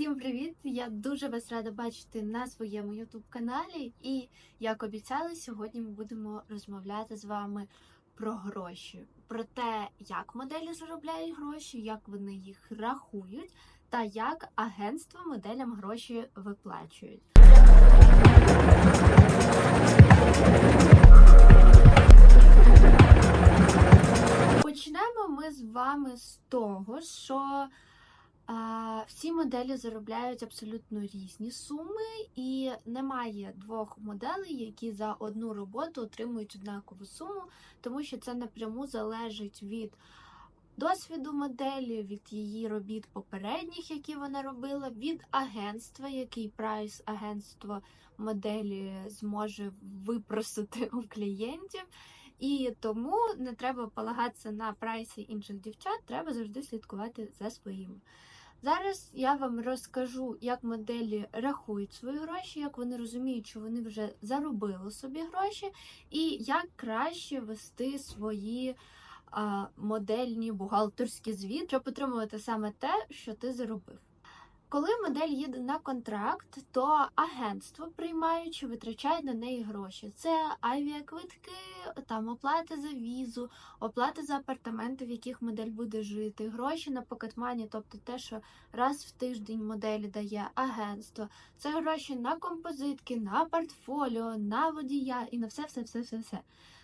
Всім привіт! Я дуже вас рада бачити на своєму youtube каналі. І як обіцяли, сьогодні ми будемо розмовляти з вами про гроші, про те, як моделі заробляють гроші, як вони їх рахують, та як агентства моделям гроші виплачують. Почнемо ми з вами з того, що всі моделі заробляють абсолютно різні суми, і немає двох моделей, які за одну роботу отримують однакову суму, тому що це напряму залежить від досвіду моделі, від її робіт попередніх, які вона робила, від агентства, який прайс агентство моделі зможе випросити у клієнтів. І тому не треба полагатися на прайсі інших дівчат, треба завжди слідкувати за своїми. Зараз я вам розкажу, як моделі рахують свої гроші, як вони розуміють, що вони вже заробили собі гроші, і як краще вести свої а, модельні бухгалтерські звіт, щоб отримувати саме те, що ти заробив. Коли модель їде на контракт, то агентство, приймаючи, витрачає на неї гроші. Це авіаквитки, там оплата за візу, оплата за апартаменти, в яких модель буде жити, гроші на покетмані, тобто те, що раз в тиждень моделі дає агентство. Це гроші на композитки, на портфоліо, на водія і на все, все, все, все, все.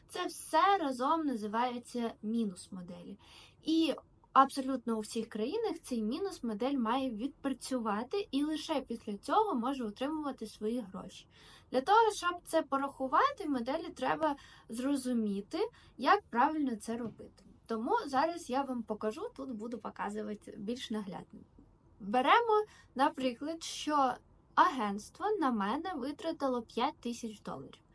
Це все разом називається мінус моделі. І абсолютно у всіх країнах цей мінус модель має відпрацювати і лише після цього може отримувати свої гроші. Для того, щоб це порахувати, моделі треба зрозуміти, як правильно це робити. Тому зараз я вам покажу, тут буду показувати більш наглядно. Беремо, наприклад, що агентство на мене витратило 5 тисяч доларів.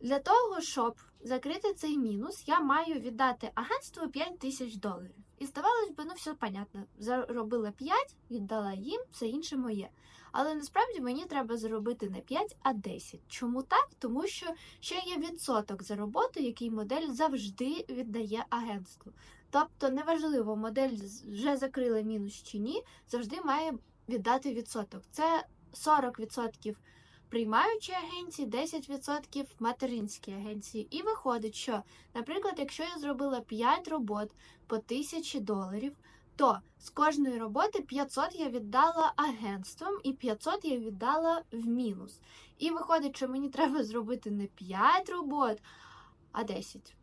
Для того, щоб закрити цей мінус, я маю віддати агентству 5 тисяч доларів. І здавалось би, ну все понятно. Заробила 5, віддала їм, все інше моє. Але насправді мені треба заробити не 5, а 10. Чому так? Тому що ще є відсоток за роботу, який модель завжди віддає агентству. Тобто, неважливо, модель вже закрила мінус чи ні, завжди має віддати відсоток. Це 40% приймаючі агенції, 10% материнські агенції. І виходить, що, наприклад, якщо я зробила 5 робот по 1000 доларів, то з кожної роботи 500 я віддала агентствам і 500 я віддала в мінус. І виходить, що мені треба зробити не 5 робот, а 10.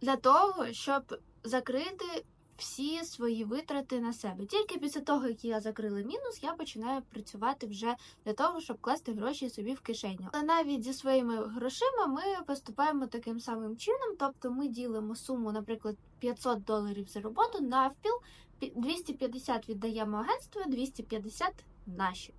Для того, щоб закрити всі свої витрати на себе. Тільки після того, як я закрила мінус, я починаю працювати вже для того, щоб класти гроші собі в кишеню. Але навіть зі своїми грошима ми поступаємо таким самим чином, тобто ми ділимо суму, наприклад, 500 доларів за роботу навпіл, 250 віддаємо агентству, 250 наші.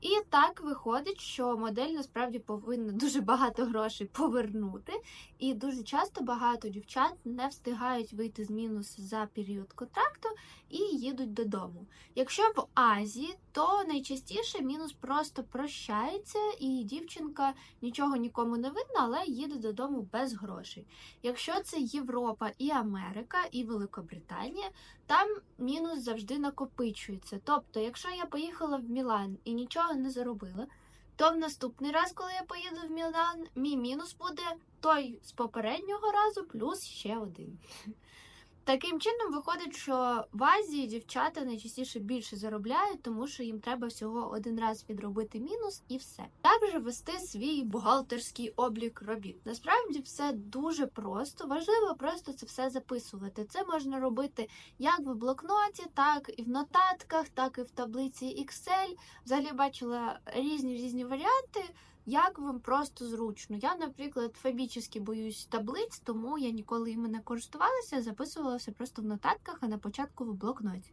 І так виходить, що модель насправді повинна дуже багато грошей повернути, і дуже часто багато дівчат не встигають вийти з мінусу за період контракту і їдуть додому. Якщо в Азії, то найчастіше мінус просто прощається, і дівчинка нічого нікому не видно, але їде додому без грошей. Якщо це Європа і Америка, і Великобританія, там мінус завжди накопичується. Тобто, якщо я поїхала в Мілан і нічого не заробила, то в наступний раз, коли я поїду в Мілан, мій мінус буде той з попереднього разу, плюс ще один. Таким чином виходить, що в Азії дівчата найчастіше більше заробляють, тому що їм треба всього один раз відробити мінус і все. Же вести свій бухгалтерський облік робіт? Насправді все дуже просто. Важливо просто це все записувати. Це можна робити як в блокноті, так і в нотатках, так і в таблиці Excel. Взагалі бачила різні різні варіанти. Як вам просто зручно? Я, наприклад, фобічно боюсь таблиць, тому я ніколи іми не користувалася, записувалася просто в нотатках, а на початку в блокноті.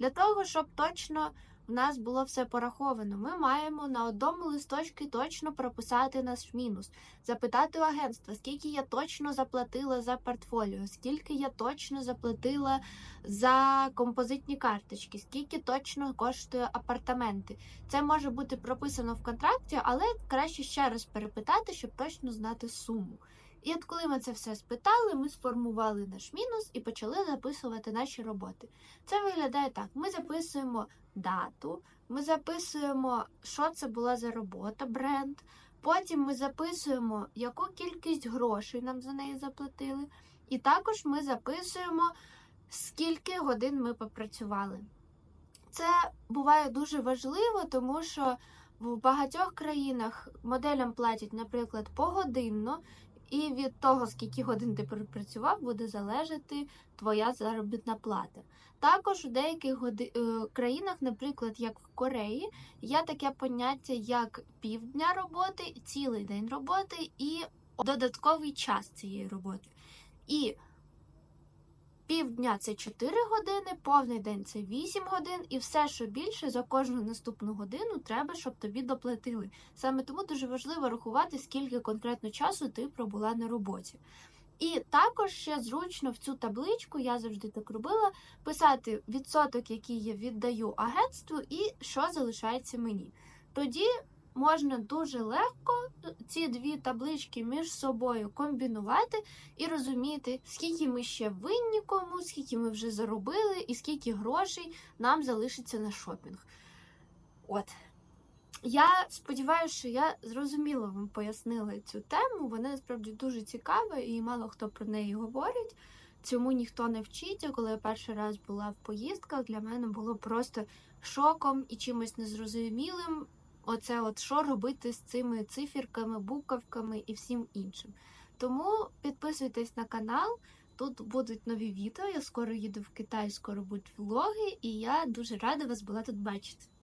Для того, щоб точно в нас було все пораховано, ми маємо на одному листочці точно прописати наш мінус, запитати у агентства, скільки я точно заплатила за портфоліо, скільки я точно заплатила за композитні карточки, скільки точно коштує апартаменти. Це може бути прописано в контракті, але краще ще раз перепитати, щоб точно знати суму. І от коли ми це все спитали, ми сформували наш мінус і почали записувати наші роботи. Це виглядає так: ми записуємо дату, ми записуємо, що це була за робота, бренд. Потім ми записуємо, яку кількість грошей нам за неї заплатили. І також ми записуємо, скільки годин ми попрацювали. Це буває дуже важливо, тому що в багатьох країнах моделям платять, наприклад, погодинно, і від того, скільки годин ти пропрацював, буде залежати твоя заробітна плата. Також у деяких годи... е, країнах, наприклад, як в Кореї, є таке поняття, як півдня роботи, цілий день роботи і додатковий час цієї роботи. І півдня це 4 години, повний день це 8 годин, і все, що більше за кожну наступну годину, треба, щоб тобі доплатили. Саме тому дуже важливо рахувати, скільки конкретно часу ти пробула на роботі. І також ще зручно в цю табличку, я завжди так робила, писати відсоток, який я віддаю агентству, і що залишається мені. Тоді можна дуже легко ці дві таблички між собою комбінувати і розуміти, скільки ми ще винні кому, скільки ми вже заробили, і скільки грошей нам залишиться на шопінг. От. Я сподіваюся, що я зрозуміло вам пояснила цю тему. Вона насправді дуже цікава і мало хто про неї говорить. Цьому ніхто не вчить. Коли я перший раз була в поїздках, для мене було просто шоком і чимось незрозумілим. Оце от що робити з цими циферками, буковками і всім іншим. Тому підписуйтесь на канал. Тут будуть нові відео. Я скоро їду в Китай, скоро будуть влоги, і я дуже рада вас була тут бачити.